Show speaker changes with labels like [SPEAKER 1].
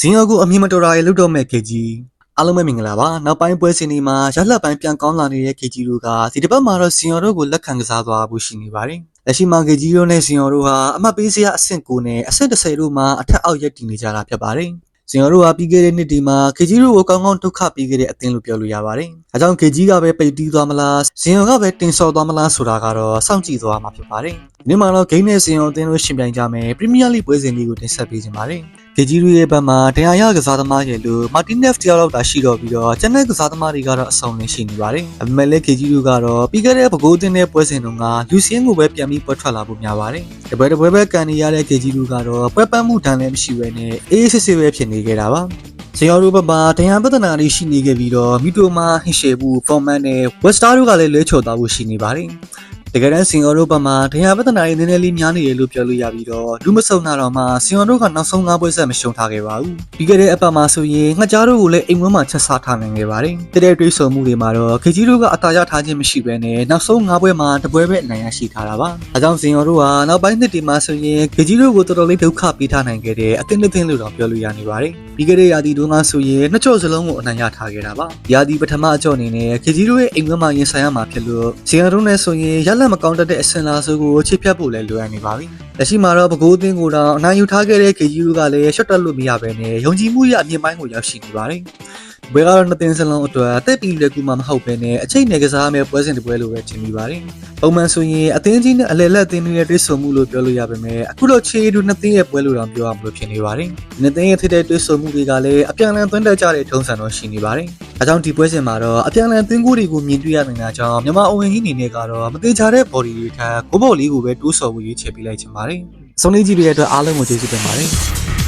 [SPEAKER 1] ဇင်းရောကိုအမြင်မတော်တာရေလုတ်တော့မဲ့ခေကြီးအားလုံးပဲမင်္ဂလာပါနောက်ပိုင်းပွဲစဉ်တွေမှာရလက်ပိုင်းပြန်ကောင်းလာနေတဲ့ခေကြီးတို့ကဒီတစ်ပတ်မှာတော့ဇင်းရောတို့ကိုလက်ခံကစားသွားဖို့ရှိနေပါတယ်လက်ရှိမှာခေကြီးတို့နဲ့ဇင်းရောတို့ဟာအမှတ်ပေးစရာအဆင့်9နဲ့အဆင့်10တို့မှာအထက်အောက်ရက်တည်နေကြတာဖြစ်ပါတယ်ဇင်ရောတို့ဟာပြီးခဲ့တဲ့နှစ်ဒီမှာခေကြီးတို့ကိုကောင်းကောင်းဒုက္ခပေးခဲ့တဲ့အသင်းလို့ပြောလို့ရပါတယ်။အဲကြောင့်ခေကြီးကပဲပိတ်တီးသွားမလားဇင်ရောကပဲတင်ဆော်သွားမလားဆိုတာကတော့စောင့်ကြည့်သွားမှာဖြစ်ပါတယ်။ဒီမှာတော့ဂိမ်းနဲ့ဇင်ရောအသင်းတို့ရှင်ပြိုင်ကြမယ်ပရီးမီးယားလိပွဲစဉ်လေးကိုတင်ဆက်ပေးခြင်းပါတယ်။ ခေကြီးတို့ရဲ့ဘက်မှာတရားရကစားသမားရဲ့လူမာတင်နက်ဖ်တယောက်လောက်သာရှိတော့ပြီးတော့ကျန်တဲ့ကစားသမားတွေကတော့အဆောင်လင်းရှိနေပါတယ်။အမေလည်းခေကြီးတို့ကတော့ပြီးခဲ့တဲ့ပကိုးတင်တဲ့ပွဲစဉ်တုန်းကလူစင်းကိုပဲပြန်ပြီးပွဲထွက်လာဖို့များပါတယ်။တပွဲတပွဲပဲကန်နေရတဲ့ခေကြီးတို့ကတော့ပွဲပန်းမှုတန်းလည်းမရှိဘဲနဲ့အေးအေးဆေးဆေးပဲဖြစ်နေခဲ့တာပါ။ဇေယော်တို့ဘက်မှာတရားပဒနာတွေရှိနေခဲ့ပြီးတော့မီတိုမာဟင်ရှေဘူးဖော်မန်နဲ့ဝက်စတာတို့ကလည်းလဲချော်သွားဖို့ရှိနေပါတယ်။ တကယ်တမ်းစင်ယော်တို့ဘက်မှာတရားပဒနာတွေနည်းနည်းလေးများနေတယ်လို့ပြောလို့ရပြီးတော့လူမဆုံတာတော့မှစင်ယော်တို့ကနောက်ဆုံး၅ပွဲဆက်မရှုံးထားခဲ့ပါဘူး။ပြီးခဲ့တဲ့အပတ်မှာဆိုရင်ငှက်ကြားတို့ကိုလည်းအိမ်ဝန်းမှာချက်စားထားနိုင်ခဲ့ပါတယ်။တတဲ့တွေးဆုံမှုတွေမှာတော့ခေကြီးတို့ကအတာရထားခြင်းမရှိဘဲနဲ့နောက်ဆုံး၅ပွဲမှာတပွဲပဲအနိုင်ရရှိထားတာပါ။အဲကြောင့်စင်ယော်တို့ဟာနောက်ပိုင်းနှစ်ဒီမှာဆိုရင်ခေကြီးတို့ကိုတော်တော်လေးဒုက္ခပေးထားနိုင်ခဲ့တဲ့အသင်းတစ်သင်းလို့တော့ပြောလို့ရနေပါတယ်။ပြီးခဲ့တဲ့ရာသီတုန်းကဆိုရင်နှစ်ကြော့စလုံးကိုအနိုင်ရထားခဲ့တာပါ။ရာသီပထမအကြော့အနေနဲ့ခေကြီးတို့ရဲ့အိမ်ဝန်းမှာရင်ဆိုင်ရမှာဖြစ်လို့ဇီယန်တို့နဲ့ဆိုရင်ရလက်မကောင်းတတ်တဲ့အစင်လာဆိုကိုချစ်ဖြတ်ဖို့လည်းလိုအပ်နေပါပြီ။လက်ရှိမှာတော့ပကိုးအသင်းကိုတော့အနိုင်ယူထားခဲ့တဲ့ခေကြီးတို့ကလည်းရှော့တက်လို့မရဘဲနဲ့ယုံကြည်မှုရအမြင့်ပိုင်းကိုရောက်ရှိနေပါတယ်။ ဘွဲကတော့နှစ်သင်းစလုံးအတွက်အသက်ပြီးလက်ကူမှမဟုတ်ဘဲနဲ့အချိန်နဲ့ကစားမဲ့ပွဲစဉ်တစ်ပွဲလိုပဲထင်မိပါတယ်။ပုံမှန်ဆိုရင်အသင်းကြီးနဲ့အလဲလက်အသင်းတွေရဲ့တွေ့ဆုံမှုလို့ပြောလို့ရပါမယ်။အခုတော့ချေတူနှစ်သင်းရဲ့ပွဲလိုတော့ပြောရမလို့ဖြစ်နေပါတယ်။နှစ်သင်းရဲ့ထိတဲ့တွေ့ဆုံမှုတွေကလည်းအပြန်အလှန်သွင်းတက်ကြတဲ့ထုံးစံတော့ရှိနေပါတယ်။အဲကြောင့်ဒီပွဲစဉ်မှာတော့အပြန်အလှန်သွင်းကိုတွေကိုမြင်တွေ့ရနေတာကြောင့်မြန်မာအဝင်ကြီးအနေနဲ့ကတော့မသေးချာတဲ့ body တွေထက်ကိုဘော်လေးကိုပဲတိုးဆော်ဖို့ရွေးချယ်ပေးလိုက်ချင်ပါတယ်။ဆုံးလေးကြီးတွေရဲ့အတွက်အားလုံးကိုကျေးဇူးတင်ပါတယ်။